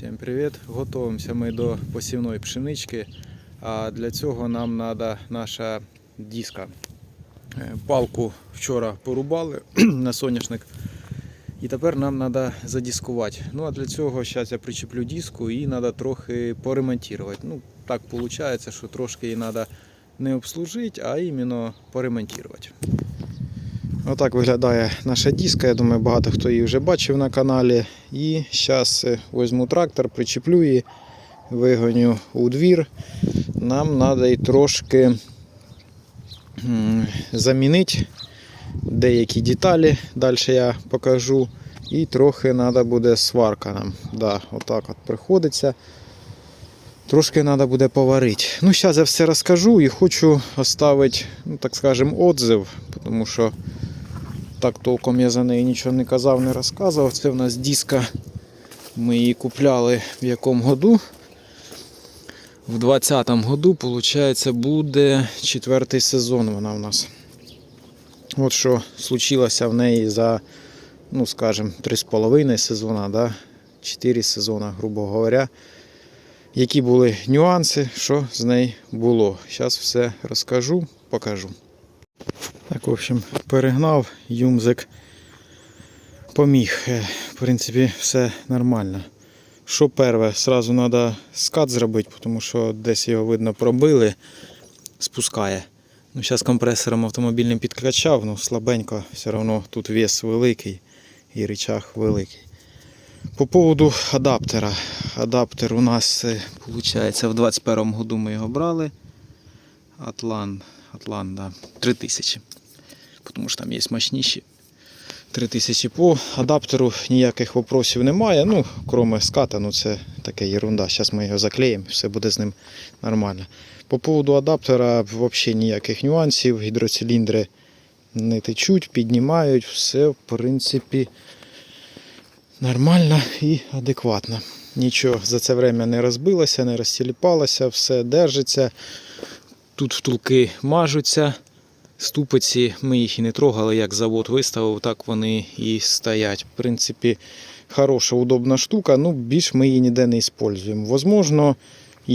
Всім привіт! Готуємося ми до посівної пшенички. А для цього нам треба наша диска. Е, Палку вчора порубали на соняшник. І тепер нам треба задіскувати. Ну а для цього зараз я причеплю диску і треба трохи поремонтувати. Ну, так виходить, що трошки її треба не обслужити, а іменно поремонтувати. Отак виглядає наша диска. Я думаю, багато хто її вже бачив на каналі. І зараз візьму трактор, причеплю її, вигоню у двір. Нам треба і трошки замінити деякі деталі. Далі я покажу. І трохи треба буде сварка нам. Да, отак от приходиться. Трошки треба буде поварити. Ну, зараз я все розкажу і хочу оставити, ну, так скажемо, отзив, тому що так толком я за неї нічого не казав, не розказував. Це в нас диска. Ми її купляли в якому году. В 20-му году, виходить, буде четвертий сезон вона в нас. От що случилося в неї за, ну скажімо, 3,5 сезона, да? 4 сезона, грубо говоря. Які були нюанси, що з нею було. Зараз все розкажу, покажу. Так, в общем, перегнав, юмзик поміг. Е, В принципі, все нормально. Що перше, сразу треба скат зробити, тому що десь його видно пробили, спускає. Ну, зараз компресором автомобільним підкачав, ну слабенько, все одно тут вес великий і речах великий. По поводу адаптера. Адаптер у нас, виходить, в 21 году ми його брали. Атлан, Атлан, да, 3000. Тому що там є мощніші. 3000 по адаптеру ніяких вопросів немає. Ну, кроме ската, ну це таке ерунда. Зараз ми його заклеїмо, все буде з ним нормально. По поводу адаптера взагалі ніяких нюансів. Гідроциліндри не течуть, піднімають, все в принципі нормально і адекватно. Нічого за це время не розбилося, не розтіліпалося, все держиться. Тут втулки мажуться. Ступиці ми їх і не трогали, як завод виставив, так вони і стоять. В принципі, хороша, удобна штука, ну більш ми її ніде не використовуємо. Возможно,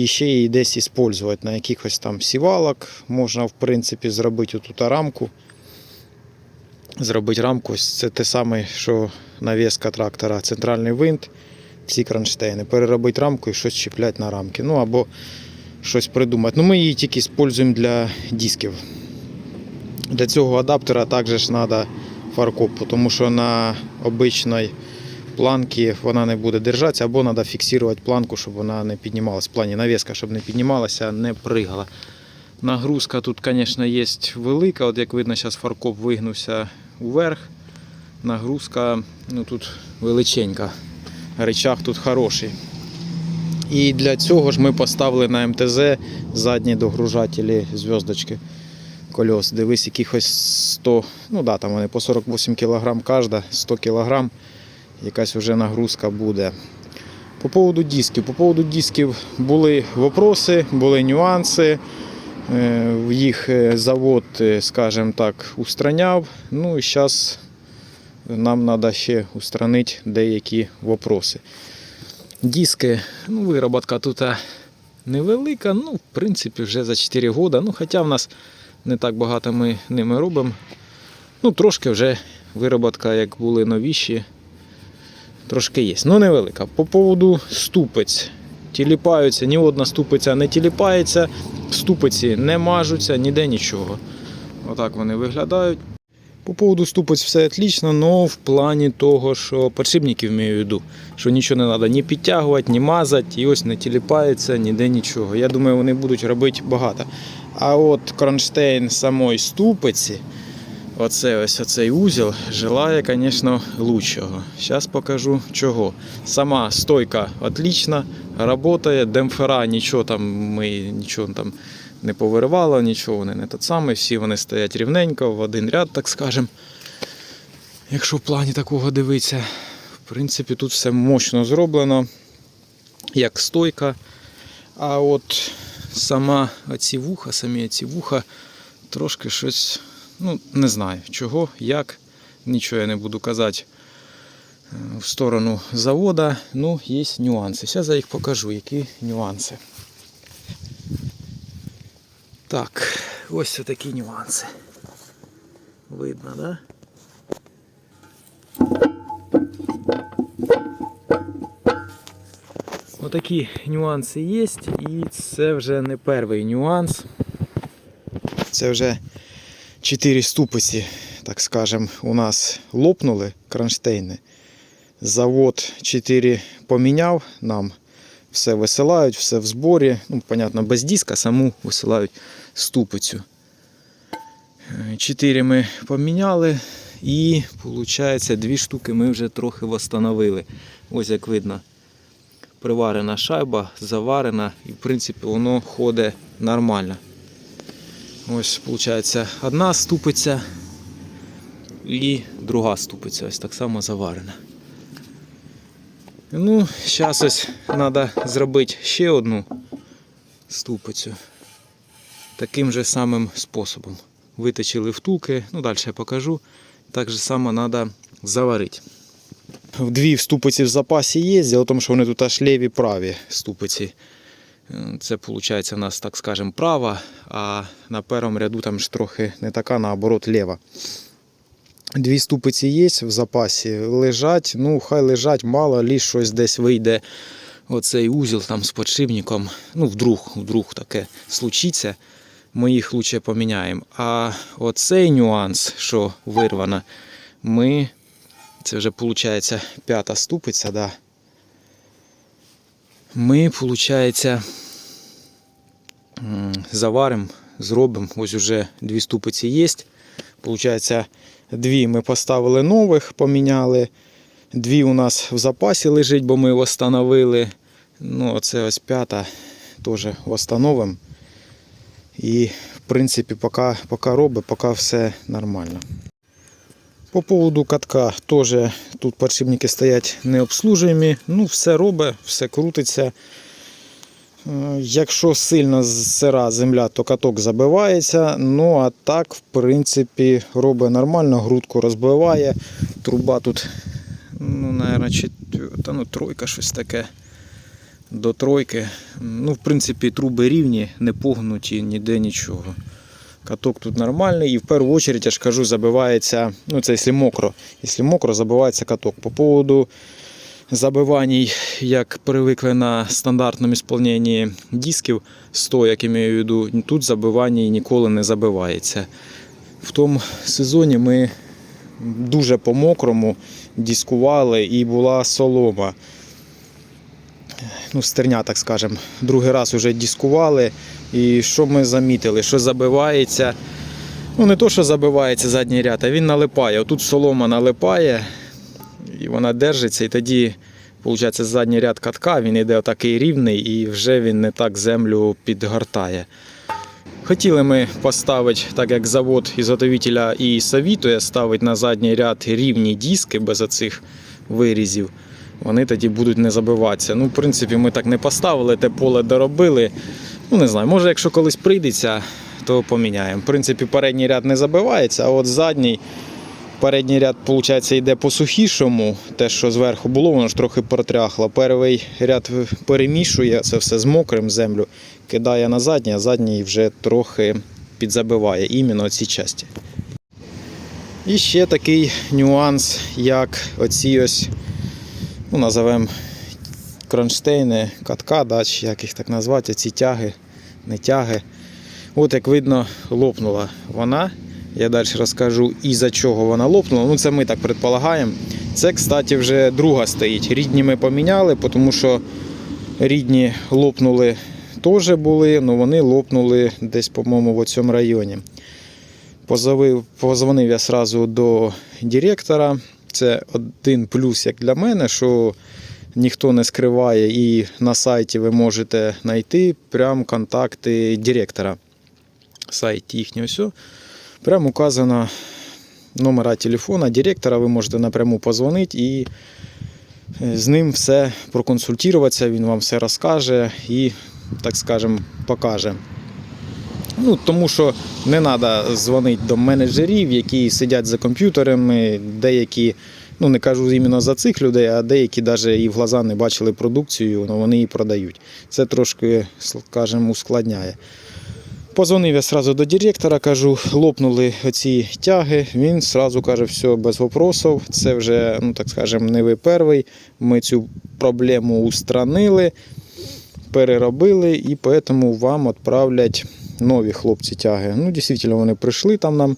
ще її десь використовувати на якихось там сівалок. Можна, в принципі, зробити тут рамку. Зробити рамку, це те саме, що навіска трактора, центральний винт, ці кронштейни. Переробити рамку і щось чіпляти на рамки. Ну або щось придумати. Ну, ми її тільки використовуємо для дисків. Для цього адаптера також треба фаркоп, тому що на обичній планці вона не буде держатися, або треба фіксувати планку, щоб вона не піднімалася. В плані навіска, щоб не піднімалася, не пригала. Нагрузка тут, звісно, є велика. От як видно, зараз фаркоп вигнувся вверх. Нагрузка ну, тут величенька. Речах тут хороший. І для цього ж ми поставили на МТЗ задні догружателі зв'язочки кольос. Дивись, якихось 100, ну да, там вони по 48 кг кожна, 100 кг якась вже нагрузка буде. По поводу дисків. По поводу дисків були вопроси, були нюанси. Е, Їх е, завод, е, скажімо так, устраняв. Ну і зараз нам треба ще устранити деякі вопроси. Диски, ну, вироботка тут невелика, ну, в принципі, вже за 4 роки. Ну, хоча в нас не так багато ми ними робимо. Ну, трошки вже вироботка, як були новіші, трошки є. Ну, невелика. По поводу ступиць. Тіліпаються, ні одна ступиця не тіліпається, ступиці не мажуться, ніде нічого. Отак вони виглядають. По поводу ступиць все отлично, але в плані того, що подшипників маю в виду, що нічого не треба ні підтягувати, ні мазати, і ось не тіліпається, ніде нічого. Я думаю, вони будуть робити багато. А от кронштейн самої ступиці, оце ось оцей узел, желає, звісно, лучшого. Зараз покажу чого. Сама стойка отлічна, працює, демпфера, нічого там ми нічого там не повиривало, нічого вони не те саме, всі вони стоять рівненько, в один ряд, так скажемо. Якщо в плані такого дивитися, в принципі, тут все мощно зроблено, як стойка. А от сама оці вуха, самі ці вуха, трошки щось, ну, не знаю чого, як, нічого я не буду казати. в сторону завода. Ну, є нюанси. Зараз я їх покажу, які нюанси. Так, ось такі нюанси. Видно, да? Отакі нюанси є, і це вже не перший нюанс. Це вже 4 ступиці, так скажем, у нас лопнули кронштейни. Завод 4 поміняв нам. Все висилають, все в зборі. Ну, понятно, без диска, саму висилають ступицю. 4 ми поміняли. І виходить, дві штуки ми вже трохи встановили. Ось як видно, приварена шайба, заварена, і в принципі воно ходить нормально. Ось, виходить, одна ступиця і друга ступиця, ось так само заварена. Ну, зараз ось треба зробити ще одну ступицю. Таким же самим способом. Виточили втулки, ну далі я покажу. Так же само треба заварити. Дві ступиці в запасі є, діло в тому, що вони тут аж ліві праві ступиці. Е, Це виходить у нас, так скажемо, права, а на першому ряду там ж трохи не така, наоборот, ліва. Дві ступиці є в запасі, лежать, ну хай лежать, мало лі щось десь вийде. Оцей узіл там з подшипником. Ну, вдруг, вдруг таке случиться. Ми їх лучше поміняємо. А оцей нюанс, що вирвано, ми. Це вже виходить п'ята ступиця, да. Ми, виходить, заваримо, зробимо. Ось уже дві ступиці є. Получається, дві ми поставили нових, поміняли. Дві у нас в запасі лежить, бо ми встановили. Ну, оце ось п'ята теж встановимо. І, в принципі, поки, поки робить, поки все нормально. По поводу катка теж тут подшипники стоять необслужуємі. Ну, все робить, все крутиться. Е, Якщо сильно сира земля, то каток забивається. Ну а так, в принципі, робить нормально, грудку розбиває. Труба тут, ну, наверное, четверта, ну, тройка щось таке. До тройки. Ну, в принципі, труби рівні, не погнуті, ніде нічого. Каток тут нормальний і в першу чергу, я ж кажу, забивається, ну це якщо мокро. Якщо мокро, забивається каток. По поводу забивань, як привикли на стандартному ісполненні дисків 100, як я маю в виду, тут забивання ніколи не забивається. В тому сезоні ми дуже по-мокрому дискували і була солома. Ну, стерня, так скажемо. Другий раз вже дискували. І що ми замітили? Що забивається. Ну, не то, що забивається задній ряд, а він налипає. Отут солома налипає, і вона держиться, і тоді, виходить, задній ряд катка, він йде отакий рівний і вже він не так землю підгортає. Хотіли ми поставити, так як завод ізготовителя і совітує, ставити на задній ряд рівні диски без оцих вирізів. Вони тоді будуть не забиватися. Ну, в принципі, ми так не поставили, те поле доробили. Ну, не знаю, може, якщо колись прийдеться, то поміняємо. В принципі, передній ряд не забивається, а от задній передній ряд, виходить, йде по сухішому. Те, що зверху було, воно ж трохи протряхло. Перший ряд перемішує це все з мокрим землю, кидає на задній, а задній вже трохи підзабиває іменно ці часті. І ще такий нюанс, як оці ось, ну, називаємо кронштейни, катка, да, чи як їх так назвати, ці тяги, не тяги. От як видно, лопнула вона. Я далі розкажу і за чого вона лопнула. Ну, це ми так предполагаємо. Це, кстати, вже друга стоїть. Рідні ми поміняли, тому що рідні лопнули теж були, але вони лопнули десь, по-моєму, в цьому районі. Позвонив я одразу до директора. Це один плюс як для мене, що ніхто не скриває, і на сайті ви можете знайти прям контакти директора. Сайт їхнього все. Прям указано номера телефона директора, ви можете напряму позвонити і е, з ним все проконсультуватися, він вам все розкаже і, так скажемо, покаже. Ну, тому що не треба дзвонити до менеджерів, які сидять за комп'ютерами, деякі Ну, не кажу іменно за цих людей, а деякі навіть і в глаза не бачили продукцію, але вони її продають. Це трошки, скажімо, ускладняє. Позвонив я сразу до директора, кажу, лопнули оці тяги. Він сразу каже, все без вопросов. Це вже, ну так скажемо, не ви перший. Ми цю проблему устранили, переробили і тому вам відправлять нові хлопці тяги. Ну, дійсно, вони прийшли там нам.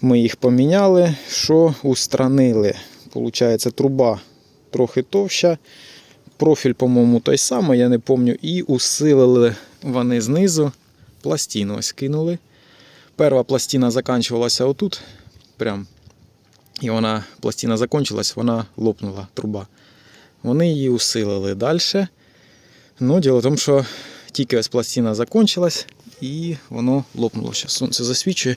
Ми їх поміняли. Що устранили? Получається, труба трохи товща. Профіль, по-моєму, той самий, я не пам'ятаю. І усилили вони знизу пластину ось кинули. Перша пластина закінчувалася отут. Прям. І вона, пластина закінчилась, вона лопнула труба. Вони її усилили далі. Ну, діло в тому, що тільки ось пластина закінчилась і воно лопнуло. Зараз сонце засвічує.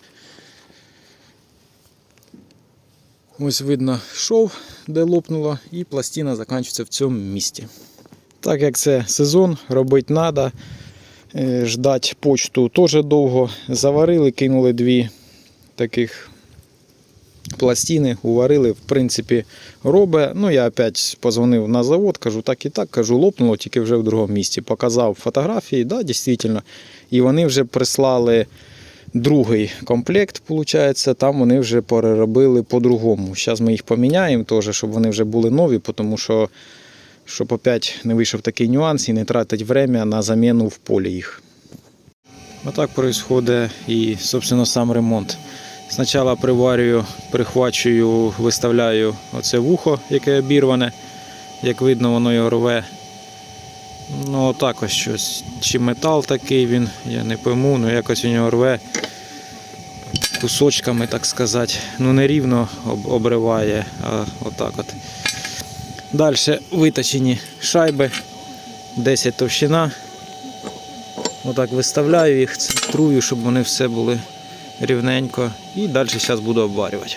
Ось видно шов, де лопнуло, і пластина закінчується в цьому місці. Так як це сезон, робити треба. Ждать почту теж довго. Заварили, кинули дві таких пластини, уварили, в принципі, робить. Ну, я опять позвонив на завод, кажу так і так, кажу, лопнуло, тільки вже в другому місці. Показав фотографії, да, дійсно. І вони вже прислали другий комплект, виходить, там вони вже переробили по-другому. Зараз ми їх поміняємо, теж, щоб вони вже були нові, тому що щоб опять не вийшов такий нюанс і не тратить время на заміну в полі їх. Отак відбувається і, собственно, сам ремонт. Спочатку приварюю, прихвачую, виставляю оце вухо, яке обірване. Як видно, воно його рве. Ну, отак ось щось. Чи метал такий він, я не пойму, ну якось у нього рве кусочками, так сказати. Ну не рівно об- обриває, а отак от. Далі виточені шайби, 10 товщина. Отак виставляю їх, центрую, щоб вони все були рівненько. І далі зараз буду обварювати.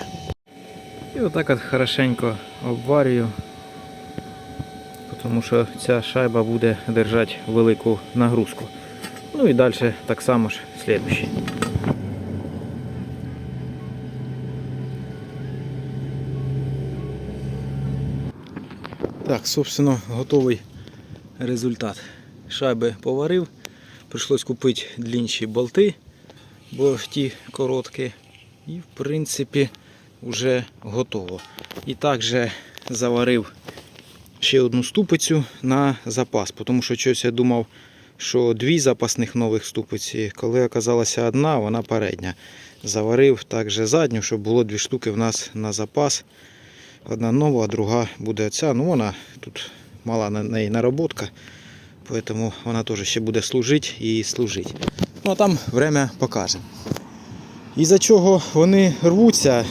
І отак от хорошенько обварюю, тому що ця шайба буде держати велику нагрузку. Ну і далі так само ж слідуючий. Так, собственно, готовий результат. Шайби поварив. Прийшлось купити длінші болти, бо ті короткі. І в принципі вже готово. І також заварив ще одну ступицю на запас, тому що щось я думав, що дві запасних нових ступиці, коли оказалася одна, вона передня. Заварив також задню, щоб було дві штуки в нас на запас. Одна нова, а друга буде ця. Ну вона тут мала на неї нароботка, тому вона теж ще буде служити і служити. Ну а там время покаже. І за чого вони рвуться,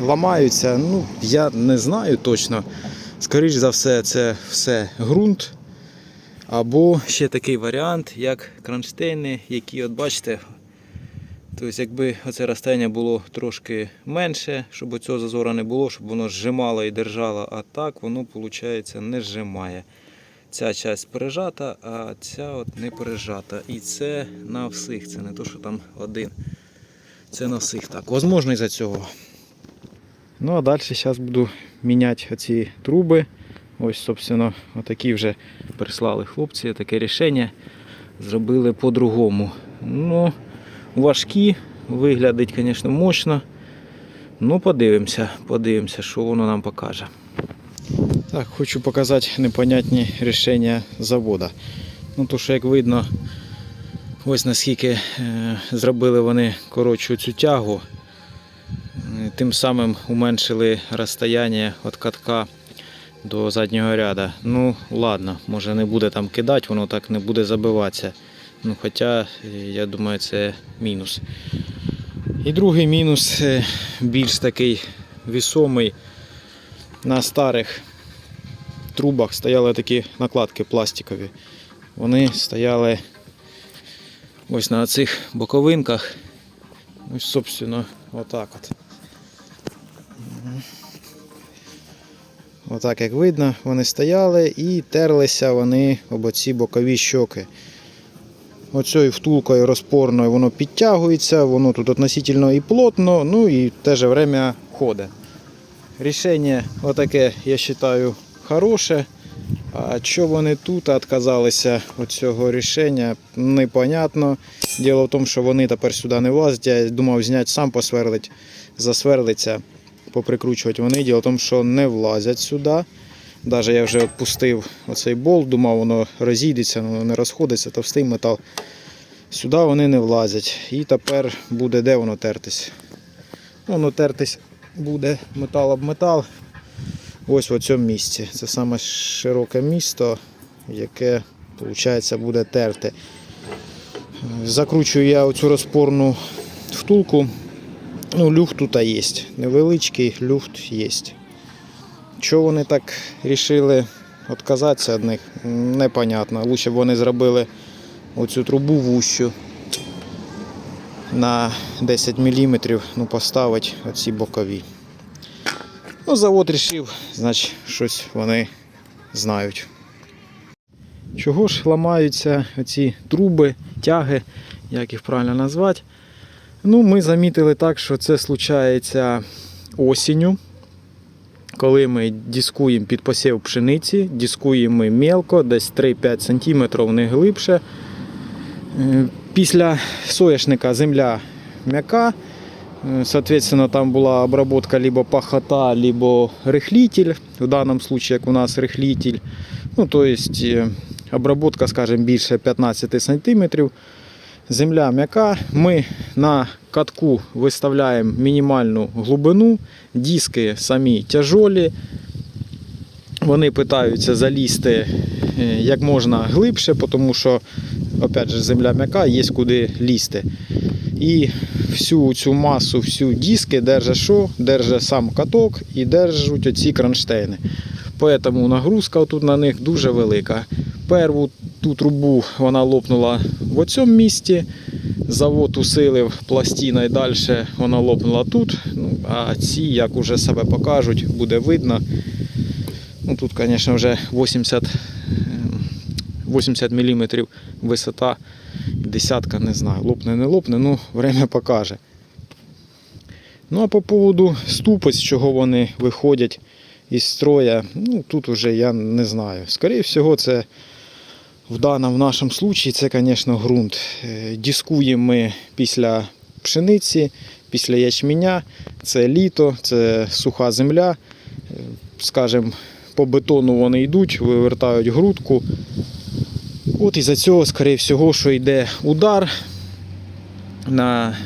ламаються, ну я не знаю точно. Скоріш за все, це все ґрунт. Або ще такий варіант, як кронштейни, які, от бачите, Тобто, якби оце розстояння було трошки менше, щоб цього зазора не було, щоб воно зжимало і держало, а так воно, виходить, не зжимає. Ця часть пережата, а ця от не пережата. І це на всіх, це не то, що там один. Це на всіх так. Возможно, із-за цього. Ну а далі зараз буду міняти оці труби. Ось, собственно, отакі вже прислали хлопці, таке рішення. Зробили по-другому. Ну, важкі, виглядить, звісно, мощно. Ну, подивимося, подивимося, що воно нам покаже. Так, хочу показати непонятні рішення завода. Ну, то що, як видно, ось наскільки е, зробили вони коротшу цю тягу, тим самим уменшили розстояння від катка до заднього ряда. Ну, ладно, може не буде там кидати, воно так не буде забиватися. Ну, хоча, е, я думаю, це мінус. І другий мінус е, більш такий вісомий. На старих трубах стояли такі накладки пластикові. Вони стояли ось на цих боковинках. Ось, собственно, отак от. Отак, як видно, вони стояли і терлися вони об оці бокові щоки. Оцею втулкою розпорною воно підтягується, воно тут относительно і плотно, ну і в те же время ходить. рішення отаке, я вважаю, хороше. А що вони тут відказалися від цього рішення, непонятно. Діло в тому, що вони тепер сюди не влазять. Я думав зняти сам посверлить, засверлиться, поприкручувати. Вони діло в тому, що не влазять сюди. Навіть я вже відпустив оцей болт, думав, воно розійдеться, воно не розходиться, товстий метал. Сюди вони не влазять. І тепер буде де воно тертись. Воно тертись буде метал об метал. Ось в цьому місці. Це саме широке місто, яке, виходить, буде терте. Закручую я оцю розпорну втулку. Ну, люфт тут є. Невеличкий люфт є. Чого вони так вирішили відказатися від них, непонятно. Лучше б вони зробили оцю трубу вущу на 10 мм, ну, поставити оці бокові. Ну, завод вирішив, значить, щось вони знають. Чого ж ламаються ці труби, тяги, як їх правильно назвати? Ну, ми замітили так, що це случається осінню, коли ми дискуємо під посів пшениці, дискуємо ми мелко, десь 3-5 см не глибше. Е, Після соняшника земля м'яка. Э, Соответственно, там была обработка либо пахота, либо рыхлитель. В данном случае, как у нас рыхлитель. Ну, то есть э, обработка, скажем, більше 15 сантиметрів. Земля м'яка. Ми на катку виставляємо мінімальну глибину. Диски самі тяжолі. Вони питаються залізти е, як можна глибше, тому що, опять же, земля м'яка, є куди лізти. І всю цю масу, всю диски держить що? Держить сам каток і держать оці кронштейни. Тому нагрузка тут на них дуже велика. Перву ту трубу вона лопнула в цьому місці. Завод усилив пластина і далі вона лопнула тут. Ну, а ці, як уже себе покажуть, буде видно. Ну, тут, звісно, вже 80, ем, 80 мм висота. Десятка, не знаю, лопне, не лопне, ну, время покаже. Ну, а по поводу ступиць, чого вони виходять із строя, ну, тут уже я не знаю. Скоріше всього, це в даному в нашому случаї, це, звісно, ґрунт. Е, Дискуємо ми після пшениці, після ячменя, це літо, це суха земля. Е, Скажем, по бетону вони йдуть, вивертають грудку. От із-за цього, скоріше всього, що йде удар на,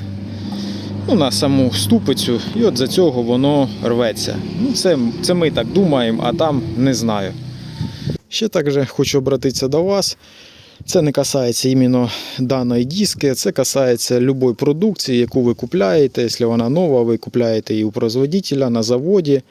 ну, на саму ступицю, і от за цього воно рветься. Ну, це, це ми так думаємо, а там не знаю. Ще також хочу обратитися до вас. Це не касається іменно даної диски, це касається будь-якої продукції, яку ви купляєте. Якщо вона нова, ви купляєте її у производителя на заводі.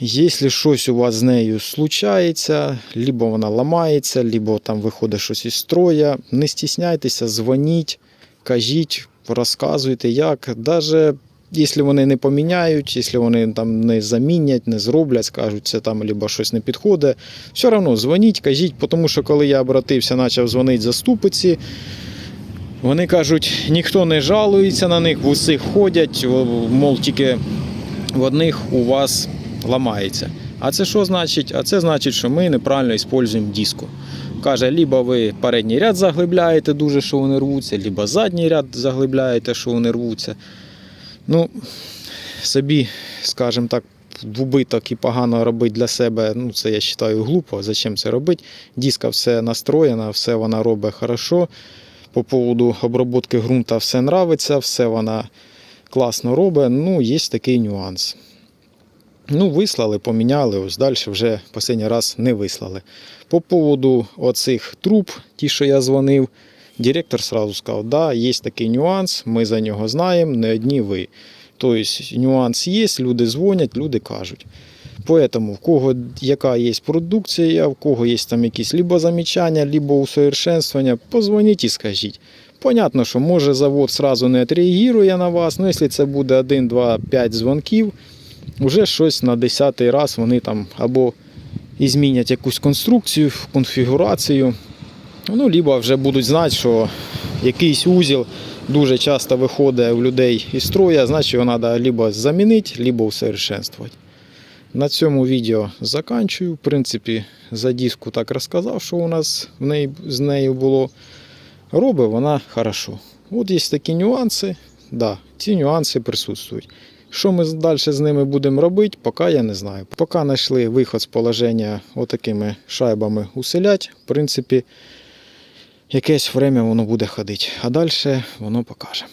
Якщо щось у вас з нею случається, либо вона ламається, либо там виходить щось із строя, не стісняйтеся, дзвоніть, кажіть, розказуйте, як. Навіть якщо вони не поміняють, якщо вони там не замінять, не зроблять, скажуть, це там либо щось не підходить, все одно дзвоніть, кажіть, тому що коли я обратився, почав дзвонити за ступиці, вони кажуть, ніхто не жалується на них, в усіх ходять, мов тільки в одних у вас ламається. А це що значить? А це значить, що ми неправильно використовуємо диску. Каже, либо ви передній ряд заглибляєте дуже, що вони рвуться, либо задній ряд заглибляєте, що вони рвуться. Ну, собі, скажімо так, в убиток і погано робити для себе, ну це я вважаю глупо. Зачем це робити? Диска все настроєна, все вона робить хорошо. По поводу обробки ґрунта все нравиться, все вона класно робить. Ну, є такий нюанс. Ну, вислали, поміняли, ось далі вже останній раз не вислали. По поводу оцих труб, ті, що я дзвонив, директор сразу сказав, да, є такий нюанс, ми за нього знаємо, не одні ви. Тобто нюанс є, люди дзвонять, люди кажуть. Поэтому в кого яка є продукція, в кого є там якісь либо замічання, либо усовершенствування, позвоніть і скажіть. Понятно, що може завод сразу не відреагує на вас, але якщо це буде 1, 2, 5 дзвонків, вже щось на 10 раз вони там або змінять якусь конструкцію, конфігурацію, ну, либо вже будуть знати, що якийсь узіл дуже часто виходить у людей із строя, значить його треба либо замінити, либо усовершенствувати. На цьому відео заканчую. В принципі, за диску так розказав, що у нас в неї, з нею було. Робить вона хорошо. От є такі нюанси. Да, ці нюанси присутствують. Що ми далі з ними будемо робити, поки я не знаю. Поки знайшли виход з положення отакими шайбами уселять, в принципі, якесь время воно буде ходити. А далі воно покаже.